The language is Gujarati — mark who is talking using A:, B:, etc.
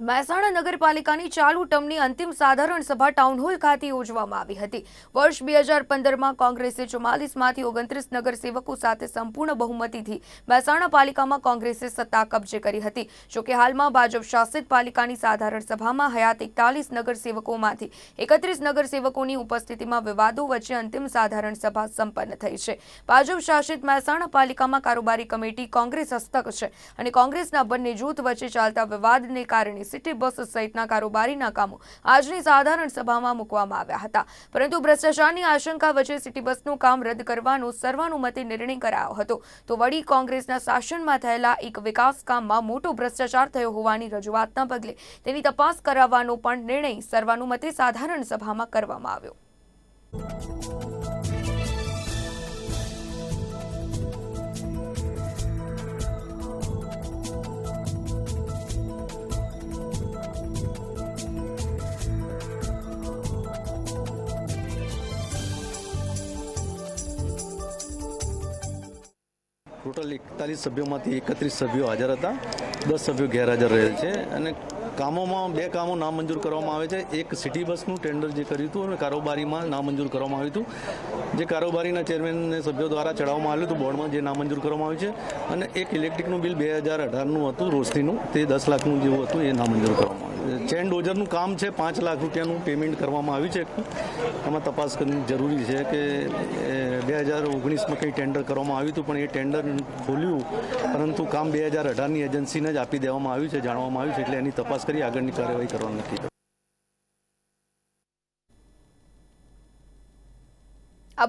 A: મહેસાણા નગરપાલિકાની ચાલુ ટર્મની અંતિમ સાધારણ સભા ટાઉનહોલ ખાતે યોજવામાં આવી હતી. વર્ષ બે હજાર પંદરમાં કોંગ્રેસે ચુમ્માલીસમાંથી ઓગણત્રીસ નગરસેવકો સાથે સંપૂર્ણ બહુમતીથી મહેસાણા પાલિકામાં કોંગ્રેસે સત્તા કબજે કરી હતી. જોકે હાલમાં ભાજપ શાસિત પાલિકાની સાધારણ સભામાં હયાત એકતાલીસ નગરસેવકોમાંથી એકત્રીસ નગરસેવકોની ઉપસ્થિતિમાં વિવાદો વચ્ચે અંતિમ સાધારણ સભા સંપન્ન થઈ છે. ભાજપ શાસિત મહેસાણા પાલિકામાં કારોબારી કમિટી કોંગ્રેસ હસ્તક છે અને કોંગ્રેસના બંને જૂથ વચ્ચે ચાલતા વિવાદને કારણે સિટી બસ સહિતના કારોબારીના કામો આજની સાધારણ સભામાં મૂકવામાં આવ્યા હતા. પરંતુ ભ્રષ્ટાચારની આશંકા વચ્ચે સિટી બસનું કામ રદ કરવાનો સર્વાનુમતે નિર્ણય કરાયો હતો. તો વળી કોંગ્રેસના શાસનમાં થયેલા એક વિકાસ કામમાં મોટો ભ્રષ્ટાચાર થયો હોવાની રજૂઆતના પગલે તેની તપાસ કરાવવાનો પણ નિર્ણય સર્વાનુમતે સાધારણ સભામાં કરવામાં આવ્યો.
B: ટોટલ એકતાલીસ સભ્યોમાંથી એકત્રીસ સભ્યો હાજર હતા. દસ સભ્યો ગેરહાજર રહેલ છે અને કામોમાં બે કામો નામંજૂર કરવામાં આવે છે. એક સિટી બસનું ટેન્ડર જે કર્યું હતું અને કારોબારીમાં નામંજૂર કરવામાં આવ્યું હતું. જે કારોબારીના ચેરમેનને સભ્યો દ્વારા ચડાવવામાં આવ્યું હતું, બોર્ડમાં જે નામંજૂર કરવામાં આવ્યું છે. અને એક ઇલેક્ટ્રિકનું બિલ બે હજાર અઢારનું હતું રોશનીનું તે દસ લાખનું જેવું હતું, એ નામંજૂર કરવામાં આવ્યું ચેન ડોઝરનું કામ છે, પાંચ લાખ રૂપિયાનું પેમેન્ટ કરવામાં આવ્યું છે. એમાં તપાસ કરવી જરૂરી છે કે બે હજાર ઓગણીસમાં કંઈ ટેન્ડર કરવામાં આવ્યું હતું, પણ એ ટેન્ડર ખોલ્યું, પરંતુ કામ બે હજાર અઢારની એજન્સીને જ આપી દેવામાં આવ્યું છે, જાણવામાં આવ્યું છે, એટલે એની તપાસ કરી આગળની કાર્યવાહી કરવાનું નક્કી